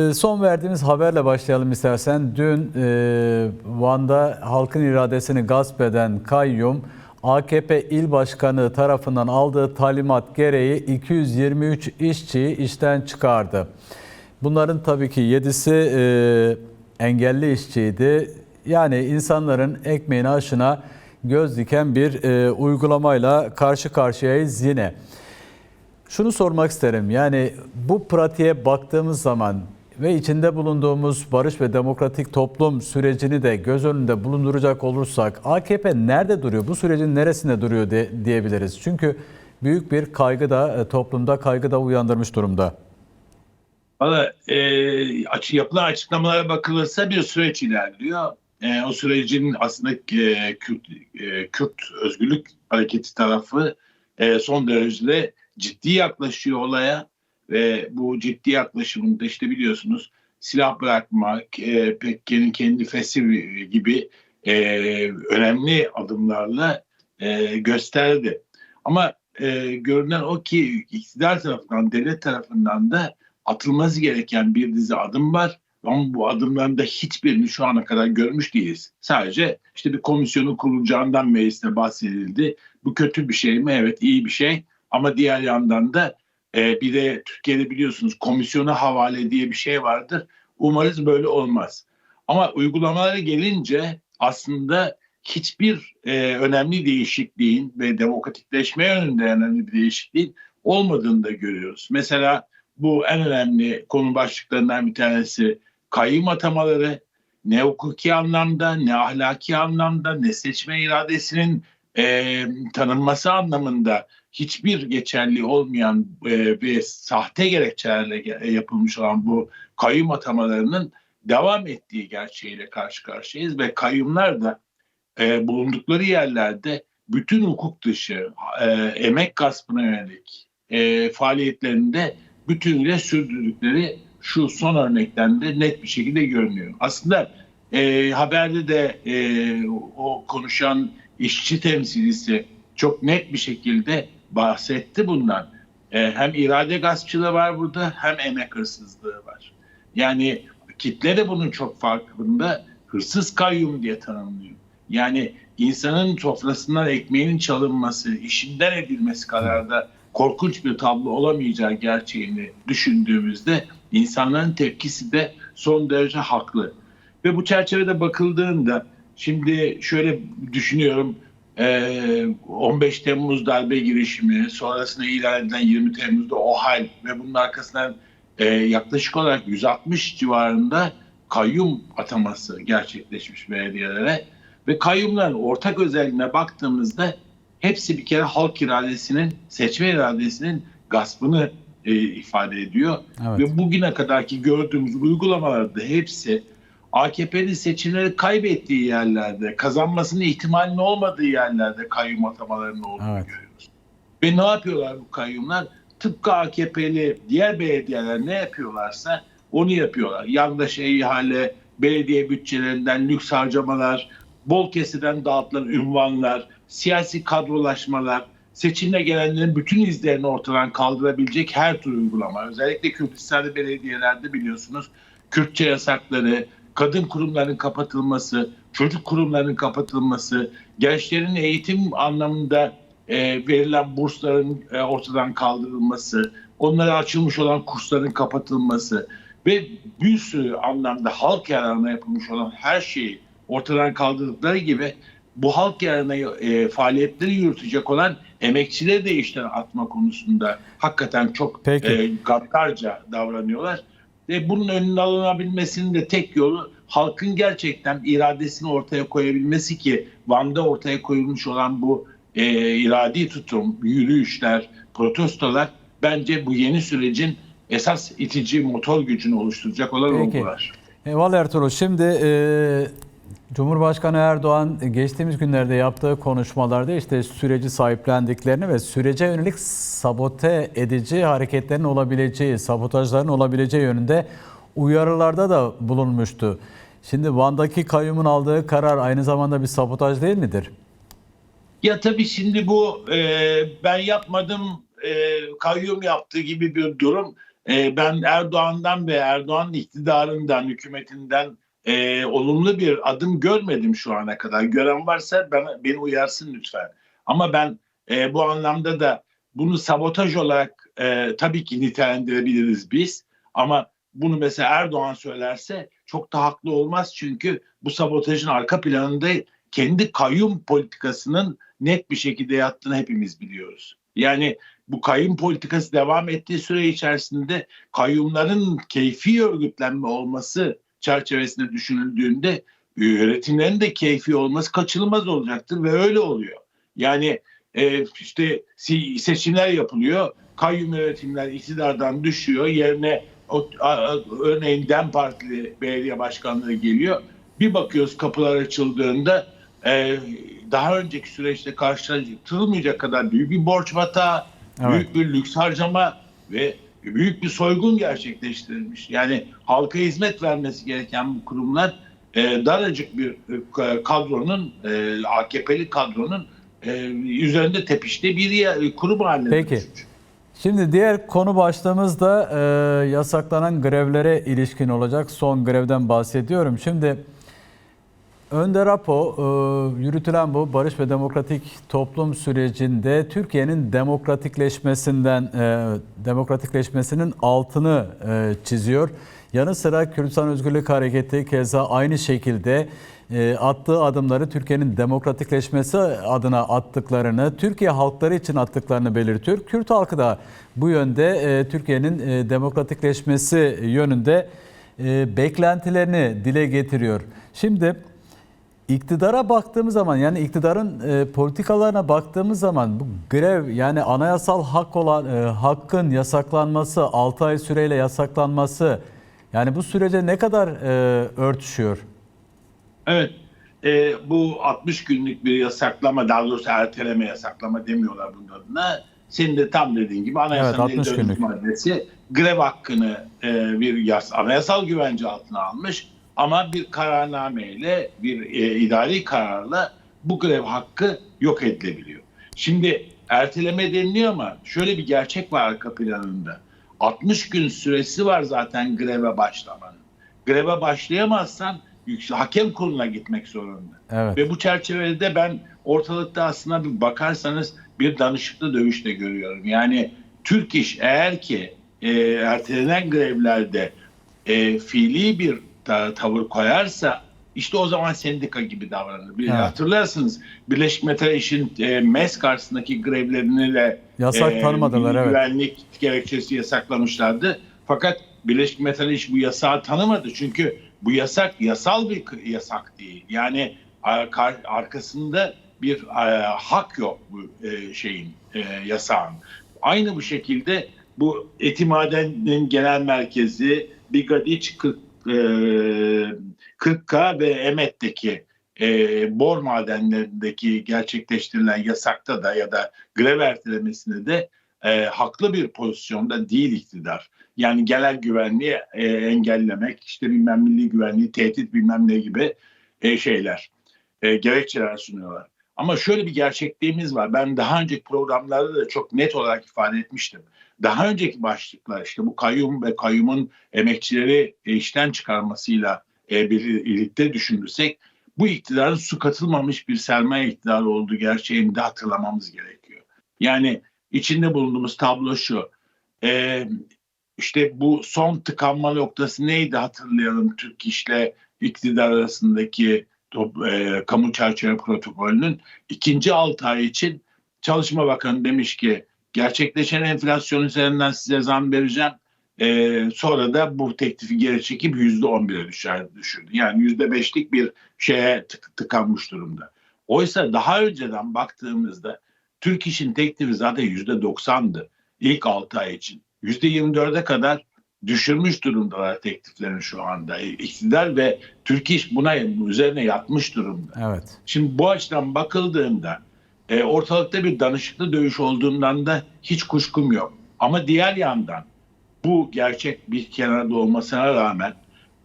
Ee, Son verdiğimiz haberle başlayalım istersen. Dün e, Van'da halkın iradesini gasp eden kayyum AKP il başkanı tarafından aldığı talimat gereği 223 işçiyi işten çıkardı. Bunların tabii ki 7'si e, engelli işçiydi. Yani insanların ekmeğine aşına göz diken bir e, uygulamayla karşı karşıyayız yine. Şunu sormak isterim. Yani bu pratiğe baktığımız zaman ve içinde bulunduğumuz barış ve demokratik toplum sürecini de göz önünde bulunduracak olursak AKP nerede duruyor? Bu sürecin neresinde duruyor de, diyebiliriz. Çünkü büyük bir kaygı da e, toplumda kaygı da uyandırmış durumda. Valla e, açı, yapılan açıklamalara bakılırsa bir süreç ilerliyor. E, o sürecin aslında e, Kürt, e, Kürt Özgürlük Hareketi tarafı e, son derece ciddi yaklaşıyor olaya ve bu ciddi yaklaşımında işte biliyorsunuz silah bırakmak, e, Pekke'nin kendi fesih gibi e, önemli adımlarla e, gösterdi. Ama e, görünen o ki iktidar tarafından, devlet tarafından da atılması gereken bir dizi adım var. Ama bu adımların da hiçbirini şu ana kadar görmüş değiliz. Sadece işte bir komisyonu kurulacağından mecliste bahsedildi. Bu kötü bir şey mi? Evet iyi bir şey. Ama diğer yandan da e, bir de Türkiye'de biliyorsunuz komisyona havale diye bir şey vardır. Umarız böyle olmaz. Ama uygulamalara gelince aslında hiçbir e, önemli değişikliğin ve demokratikleşme yönünde önemli bir değişikliğin olmadığını da görüyoruz. Mesela bu en önemli konu başlıklarından bir tanesi kayyum atamaları ne hukuki anlamda ne ahlaki anlamda ne seçme iradesinin e, tanınması anlamında hiçbir geçerli olmayan e, ve sahte gerekçelerle ge- yapılmış olan bu kayyum atamalarının devam ettiği gerçeğiyle karşı karşıyayız ve kayyumlar da e, bulundukları yerlerde bütün hukuk dışı e, emek gaspına yönelik e, faaliyetlerinde bütünüyle sürdürdükleri şu son örnekten de net bir şekilde görünüyor. Aslında e, haberde de e, o konuşan işçi temsilcisi çok net bir şekilde bahsetti bundan. E, hem irade gaspçılığı var burada hem emek hırsızlığı var. Yani kitle de bunun çok farkında. Hırsız kayyum diye tanımlıyor. Yani insanın sofrasından ekmeğinin çalınması, işinden edilmesi kadar da korkunç bir tablo olamayacağı gerçeğini düşündüğümüzde insanların tepkisi de son derece haklı. Ve bu çerçevede bakıldığında şimdi şöyle düşünüyorum 15 Temmuz darbe girişimi sonrasında ilan edilen 20 Temmuz'da o hal ve bunun arkasından eee, yaklaşık olarak 160 civarında kayyum ataması gerçekleşmiş belediyelere ve kayyumların ortak özelliğine baktığımızda hepsi bir kere halk iradesinin, seçme iradesinin gaspını e, ifade ediyor. Evet. Ve bugüne kadarki gördüğümüz uygulamalarda hepsi AKP'nin seçimleri kaybettiği yerlerde, kazanmasının ihtimalinin olmadığı yerlerde kayyum atamalarının olduğunu Evet. görüyoruz. Ve ne yapıyorlar bu kayyumlar? Tıpkı AKP'li diğer belediyeler ne yapıyorlarsa onu yapıyorlar. Yandaş ihale, belediye bütçelerinden lüks harcamalar, bol kesiden dağıtılan ünvanlar, siyasi kadrolaşmalar, seçimle gelenlerin bütün izlerini ortadan kaldırabilecek her tür uygulama. Özellikle Kürdistan'da belediyelerde biliyorsunuz Kürtçe yasakları, kadın kurumların kapatılması, çocuk kurumlarının kapatılması, gençlerin eğitim anlamında e, verilen bursların e, ortadan kaldırılması, onlara açılmış olan kursların kapatılması ve bir sürü anlamda halk yararına yapılmış olan her şeyi ortadan kaldırdıkları gibi bu halk yararına e, faaliyetleri yürütecek olan emekçileri de işten atma konusunda hakikaten çok Peki. e, gaddarca davranıyorlar. Ve bunun önünün alınabilmesinin de tek yolu halkın gerçekten iradesini ortaya koyabilmesi ki Van'da ortaya koyulmuş olan bu e, iradi tutum, yürüyüşler, protestolar bence bu yeni sürecin esas itici motor gücünü oluşturacak olan Peki. olgular. Eyvallah Ertuğrul. Şimdi e, Cumhurbaşkanı Erdoğan geçtiğimiz günlerde yaptığı konuşmalarda işte süreci sahiplendiklerini ve sürece yönelik sabote edici hareketlerin olabileceği, sabotajların olabileceği yönünde uyarılarda da bulunmuştu. Şimdi Van'daki kayyumun aldığı karar aynı zamanda bir sabotaj değil midir? Ya tabii şimdi bu e, ben yapmadım e, kayyum yaptığı gibi bir durum e, ben Erdoğan'dan ve Erdoğan iktidarından, hükümetinden e, olumlu bir adım görmedim şu ana kadar. Gören varsa bana, beni uyarsın lütfen. Ama ben e, bu anlamda da bunu sabotaj olarak e, tabii ki nitelendirebiliriz biz. Ama bunu mesela Erdoğan söylerse çok da haklı olmaz. Çünkü bu sabotajın arka planında kendi kayyum politikasının net bir şekilde yattığını hepimiz biliyoruz. Yani bu kayyum politikası devam ettiği süre içerisinde kayyumların keyfi örgütlenme olması çerçevesinde düşünüldüğünde yönetimlerin de keyfi olması kaçınılmaz olacaktır ve öyle oluyor. Yani e, işte seçimler yapılıyor, kayyum yönetimler iktidardan düşüyor, yerine o, a, a, örneğin DEM Partili belediye başkanları geliyor. Bir bakıyoruz kapılar açıldığında e, daha önceki süreçte karşılaştırılmayacak kadar büyük bir borç batağı, Evet. büyük bir lüks harcama ve büyük bir soygun gerçekleştirilmiş. Yani halka hizmet vermesi gereken bu kurumlar e, daracık bir e, kadronun, e, AKP'li kadronun e, üzerinde tepiştiği bir yer- kurum haline Peki. Şimdi diğer konu başlığımız da e, yasaklanan grevlere ilişkin olacak. Son grevden bahsediyorum. Şimdi Önder Apo e, yürütülen bu barış ve demokratik toplum sürecinde Türkiye'nin demokratikleşmesinden e, demokratikleşmesinin altını e, çiziyor. Yanı sıra Kürdistan Özgürlük Hareketi keza aynı şekilde attığı adımları Türkiye'nin demokratikleşmesi adına attıklarını, Türkiye halkları için attıklarını belirtiyor. Kürt halkı da bu yönde Türkiye'nin demokratikleşmesi yönünde beklentilerini dile getiriyor. Şimdi İktidara baktığımız zaman yani iktidarın e, politikalarına baktığımız zaman bu grev yani anayasal hak olan e, hakkın yasaklanması 6 ay süreyle yasaklanması yani bu sürece ne kadar e, örtüşüyor? Evet. e, bu 60 günlük bir yasaklama, daha doğrusu erteleme yasaklama demiyorlar bunun adına. Senin de tam dediğin gibi anayasanın Evet, 60 54. günlük. maddesi grev hakkını e, bir yas anayasal güvence altına almış ama bir kararnameyle, bir e, idari kararla bu grev hakkı yok edilebiliyor. Şimdi erteleme deniliyor ama şöyle bir gerçek var arka planında. 60 gün süresi var zaten greve başlamanın. Greve başlayamazsan hakem kuruluna gitmek zorunda. Evet. Ve bu çerçevede ben ortalıkta aslında bir bakarsanız bir danışıklı dövüş de görüyorum. Yani Türk iş eğer ki e, ertelenen grevlerde e, fiili bir ta- tavır koyarsa işte o zaman sendika gibi davranır. Bir, Evet. Hatırlarsınız Birleşik Metal İş'in e, MES karşısındaki grevlerini de Yasak tanımadılar, milli evet. Güvenlik gerekçesi yasaklamışlardı. Fakat Birleşik Metal İş bu yasağı tanımadı. Çünkü bu yasak yasal bir yasak değil. Yani ar- arkasında bir e, hak yok bu e, şeyin e, yasağın. Aynı bu şekilde bu Etimaden'in genel merkezi Bigadiç 40, e, 40K ve Emet'teki e, bor madenlerindeki gerçekleştirilen yasakta da ya da grev ertelemesinde de e, haklı bir pozisyonda değil iktidar. Yani genel güvenliği e, engellemek, işte bilmem milli güvenliği tehdit bilmem ne gibi e, şeyler, e, gerekçeler sunuyorlar. Ama şöyle bir gerçekliğimiz var. Ben daha önceki programlarda da çok net olarak ifade etmiştim. Daha önceki başlıklar işte bu kayyum ve kayyumun emekçileri işten çıkarmasıyla e, bir- birlikte düşünürsek bu iktidarın su katılmamış bir sermaye iktidarı olduğu gerçeğini de hatırlamamız gerekiyor. Yani içinde bulunduğumuz tablo şu. E, işte bu son tıkanma noktası neydi hatırlayalım Türk İş'le iktidar arasındaki top- e, kamu çerçeve protokolünün ikinci 6 ay için Çalışma Bakanı demiş ki gerçekleşen enflasyon üzerinden size zam vereceğim. E, sonra da bu teklifi geri çekip yüzde on bire düşer, düşürdü. Yani yüzde beşlik bir şeye tık- tıkanmış durumda. Oysa daha önceden baktığımızda Türk İş'in teklifi zaten yüzde doksandı ilk 6 ay için. Yüzde 24'e kadar düşürmüş durumdalar tekliflerini şu anda. İktidar ve Türk İş buna üzerine yatmış durumda. Evet. Şimdi bu açıdan bakıldığında e, ortalıkta bir danışıklı dövüş olduğundan da hiç kuşkum yok. Ama diğer yandan bu gerçek bir kenarda olmasına rağmen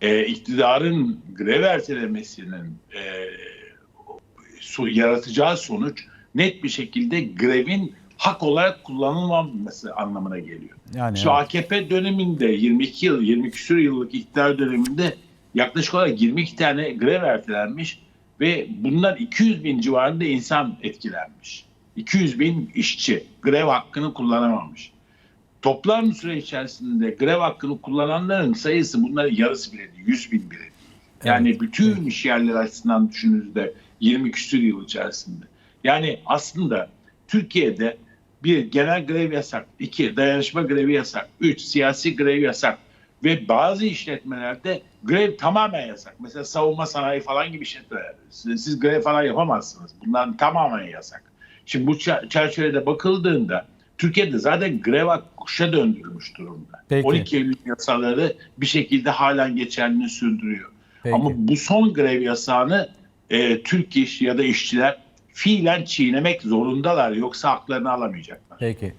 e, iktidarın grev ertelemesinin e, su- yaratacağı sonuç net bir şekilde grevin hak olarak kullanılmaması anlamına geliyor. Yani Şu evet. AKP döneminde 22 yıl, 20 küsur yıllık iktidar döneminde yaklaşık olarak 22 tane grev ertelenmiş ve bundan 200 bin civarında insan etkilenmiş. 200 bin işçi grev hakkını kullanamamış. Toplam süre içerisinde grev hakkını kullananların sayısı bunların yarısı bile değil, 100 bin bile değil. Yani Evet, bütün iş yerleri açısından düşündüğünüzde 20 küsur yıl içerisinde. Yani aslında Türkiye'de bir genel grev yasak, iki dayanışma grevi yasak, üç siyasi grev yasak ve bazı işletmelerde grev tamamen yasak. Mesela savunma sanayi falan gibi işletmeler. Siz, siz grev falan yapamazsınız. Bunlar tamamen yasak. Şimdi bu çer- çerçevede bakıldığında Türkiye'de zaten grev hakkı kuşa döndürülmüş durumda. Peki. 12 Eylül yasaları bir şekilde halen geçerliliğini sürdürüyor. Peki. Ama bu son grev yasağını e, Türk iş ya da işçiler fiilen çiğnemek zorundalar yoksa haklarını alamayacaklar. Peki.